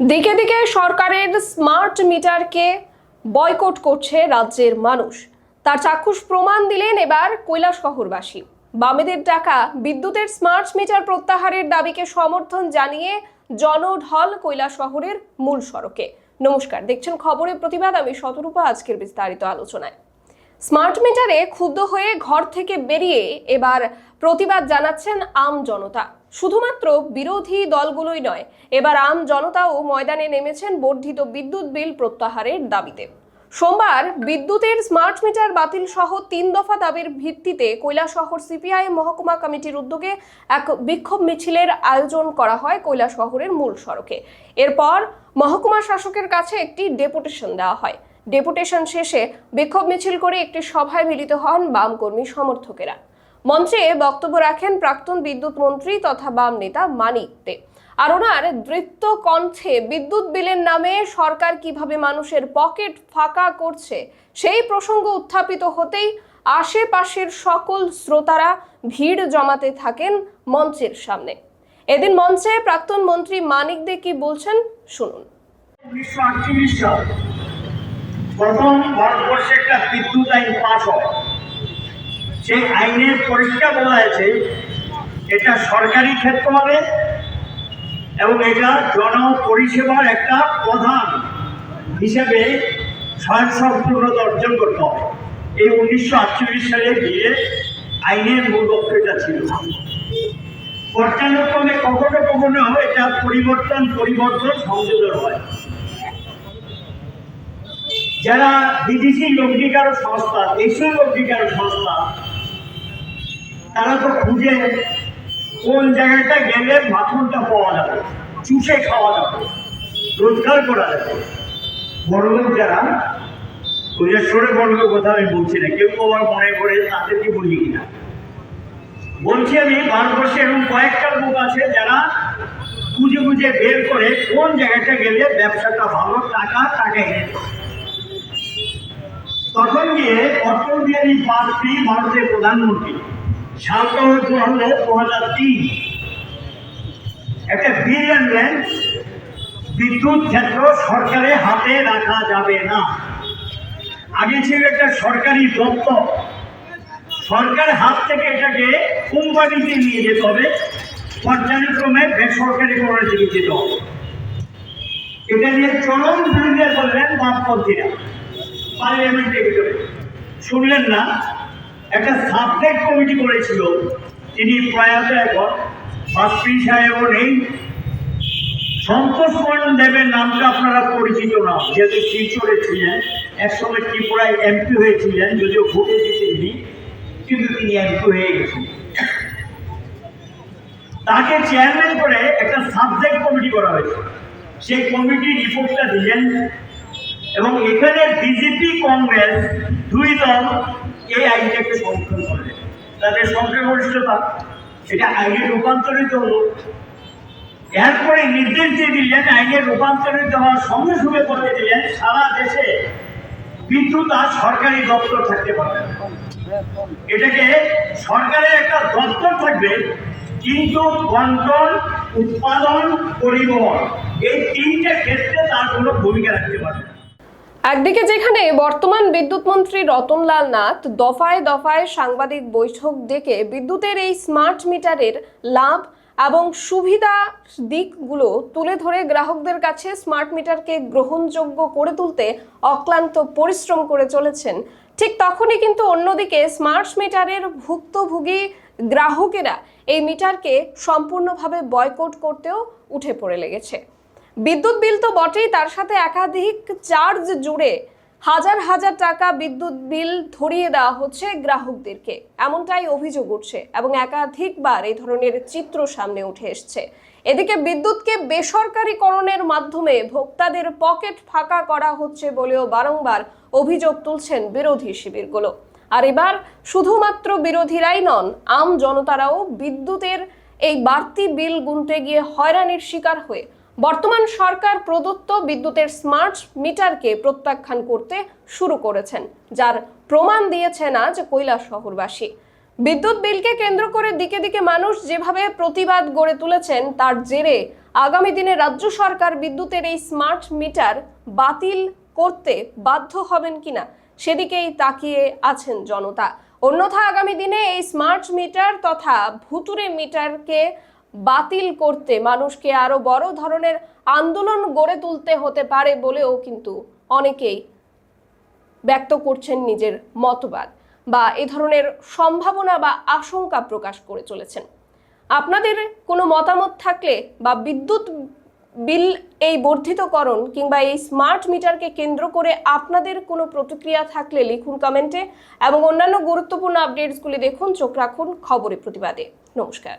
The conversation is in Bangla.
দিকে দিকে সরকারের স্মার্ট মিটারকে বয়কট করছে রাজ্যের মানুষ। তার চাক্ষুষ প্রমাণ দিলেন এবার কৈলাসহরবাসী বামেদের টাকা বিদ্যুতের স্মার্ট মিটার প্রত্যাহারের দাবিকে সমর্থন জানিয়ে জনঢল কৈলাসহরের মূল সড়কে। নমস্কার, দেখছেন খবরের প্রতিবাদ। আমি শতরূপা, আজকের বিস্তারিত আলোচনায়। স্মার্ট মিটারে ক্ষুব্ধ হয়ে ঘর থেকে বেরিয়ে এবার প্রতিবাদ জানাচ্ছেন আম জনতা। শুধুমাত্র বিরোধী দলগুলোই নয়, এবার আম জনতাও ময়দানে নেমেছেন বর্ধিত বিদ্যুৎ বিল প্রত্যাহারের দাবিতে। সোমবার বিদ্যুতের স্মার্ট মিটার বাতিল সহ তিন দফা দাবির ভিত্তিতে কৈলাসহর সিপিআই মহকুমা কমিটির উদ্যোগে এক বিক্ষোভ মিছিলের আয়োজন করা হয় কৈলাসহরের মূল সড়কে। এরপর মহকুমা শাসকের কাছে একটি ডেপুটেশন দেওয়া হয়। ডেপুটেশন শেষে বিক্ষোভ মিছিল করে একটি সভায় মিলিত হন বাম কর্মী সমর্থকেরা। মঞ্চে বক্তব্য রাখেন প্রাক্তন বিদ্যুৎ মন্ত্রী তথা বাম নেতা মানিক দে। আর ওনার দৃপ্ত কণ্ঠে বিদ্যুৎ বিলের নামে সরকার কীভাবে মানুষের পকেট ফাঁকা করছে, সেই প্রসঙ্গ উত্থাপিত হতেই আশেপাশের সকল শ্রোতারা ভিড় জমাতে থাকেন মঞ্চের সামনে। এদিন মঞ্চে প্রাক্তন মন্ত্রী মানিক দে কি বলছেন, শুনুন। উনিশশো আটচল্লিশ সাল প্রথম ভারতবর্ষে একটা বিদ্যুৎ আইন পাস হয়। সেই আইনের পরিষ্কার বলা হয়েছে, এটা সরকারি ক্ষেত্র হবে এবং এটা জন পরিষেবার একটা প্রধান হিসেবে স্বয়ংসম্পূর্ণতা অর্জন করতে হবে। এই উনিশশো আটচল্লিশ সালে বিয়ে আইনের মূল লক্ষ্য এটা ছিল। পর্যায়ক্রমে কখনো কখনো এটা পরিবর্তন পরিবর্তন, সংযোজন হয়। যারা বিদেশি লগ্নিকারক সংস্থা, দেশীয় লগ্নিকারক সংস্থা তারা তো খুঁজে কোন জায়গাটা গেলে মাথনটা পাওয়া যাবে? চুষে খাওয়া যাবে। রোজগার করা যাবে। বড়লোক যারা কৈলাসরে বড়লোক কথা আমি বলছি না, কেউ আবার মনে করে তাদেরকে বলি কিনা। বলছি আমি, ভারতবর্ষে এরকম কয়েকটা লোক আছে যারা খুঁজে খুঁজে বের করে কোন জায়গাটা গেলে ব্যবসাটা ভালো, টাকা টাকা এনে। তখন গিয়ে অটল বিহারী বাজপেয়ী ভারতের প্রধানমন্ত্রী। হয়তো হলো দু হাজার তিন। একটা বিল আনলেন বিদ্যুৎ ক্ষেত্র সরকারের হাতে রাখা যাবে না। আগে ছিল একটা সরকারি দপ্তর। সরকারের হাত থেকে এটাকে কোম্পানিতে নিয়ে যেতে হবে। পর্যায়ক্রমে বেসরকারিকরণের দিকে যেতে হবে। এটা নিয়ে চরম বিরোধিতা করলেন বামপন্থীরা। পার্লামেন্টের ভিতরে। শুনলেন না? একটা সাবজেক্ট কমিটি করেছিল। তিনি প্রয়াত এখন বাজপেয়ী সাহেবও নেই। সন্তোষ মন্ডল দেবের নামটা আপনারা পরিচিত না, যেহেতু শিলচরে ছিলেন। একসময় ত্রিপুরায় এমপি হয়েছিলেন, যদিও ভোটে জিতেননি, কিন্তু তিনি এমপি হয়ে গেছেন। তাকে চেয়ারম্যান করে একটা সাবজেক্ট কমিটি করা হয়েছে। সেই কমিটি রিপোর্টটা দিলেন এবং এখানে বিজেপি কংগ্রেস দুই দল এই আইনটাকে সমর্থন করলেন তাদের সংখ্যাগরিষ্ঠতা এটা আইনে রূপান্তরিত হলো এরপরে নির্দেশ দিয়ে দিলেন, আইনে রূপান্তরিত হওয়ার সঙ্গে সঙ্গে করে দিলেন, সারা দেশে বিদ্যুৎ আর সরকারি দপ্তর থাকতে পারবে। এটাকে সরকারের একটা দপ্তর থাকবে, কিন্তু বন্টন, উৎপাদন, পরিবহন, এই তিনটে ক্ষেত্রে তার কোনো ভূমিকা রাখতে পারবে। একদিকে যেখানে বর্তমান বিদ্যুৎ মন্ত্রী রতনলাল নাথ দফায় দফায় সাংবাদিক বৈঠক ডেকে বিদ্যুতের এই স্মার্ট মিটারের লাভ এবং সুবিধা দিকগুলো তুলে ধরে গ্রাহকদের কাছে স্মার্ট মিটারকে গ্রহণযোগ্য করে তুলতে অক্লান্ত পরিশ্রম করে চলেছেন। ঠিক তখনই কিন্তু অন্যদিকে স্মার্ট মিটারের ভুক্তভোগী গ্রাহকেরা এই মিটারকে সম্পূর্ণভাবে বয়কট করতেও উঠে পড়ে লেগেছে। বিদ্যুৎ বিল তো বটেই, তার সাথে একাধিক চার্জ জুড়ে হাজার হাজার টাকা বিদ্যুৎ বিল ধরিয়ে দেওয়া হচ্ছে গ্রাহকদেরকে। এমনটাই অভিযোগ উঠছে এবং একাধিকবার এই ধরনের চিত্র সামনে উঠে এসছে। এদিকে বিদ্যুৎকে বেসরকারীকরণের মাধ্যমে ভোক্তাদের পকেট ফাঁকা করা হচ্ছে বলেও বারংবার অভিযোগ তুলছেন বিরোধী শিবিরগুলো। আর এবার শুধুমাত্র বিরোধীরাই নন, আম জনতারাও বিদ্যুতের এই বাড়তি বিল গুনতে গিয়ে হয়রানির শিকার হয়ে বর্তমান সরকার প্রদত্ত বিদ্যুতের স্মার্ট মিটারকে প্রত্যাখ্যান করতে শুরু করেছেন, যার প্রমাণ দিয়েছেন আজ কৈলাস শহরবাসী। বিদ্যুৎ বিলকে কেন্দ্র করে দিকে দিকে মানুষ যেভাবে প্রতিবাদ গড়ে তুলেছেন, তার জেরে আগামী দিনে রাজ্য সরকার বিদ্যুতের এই স্মার্ট মিটার বাতিল করতে বাধ্য হবেন কিনা, সেদিকেই তাকিয়ে আছেন জনতা। অন্যথা আগামী দিনে এই স্মার্ট মিটার তথা ভুতুরে মিটারকে বাতিল করতে মানুষকে আরও বড় ধরনের আন্দোলন গড়ে তুলতে হতে পারে বলেও কিন্তু অনেকেই ব্যক্ত করছেন নিজের মতবাদ বা এ ধরনের সম্ভাবনা বা আশঙ্কা প্রকাশ করে চলেছেন। আপনাদের কোনো মতামত থাকলে বা বিদ্যুৎ বিল এই বর্ধিতকরণ কিংবা এই স্মার্ট মিটারকে কেন্দ্র করে আপনাদের কোনো প্রতিক্রিয়া থাকলে লিখুন কমেন্টে এবং অন্যান্য গুরুত্বপূর্ণ আপডেটসগুলি দেখুন, চোখ রাখুন খবরে প্রতিবাদে। নমস্কার।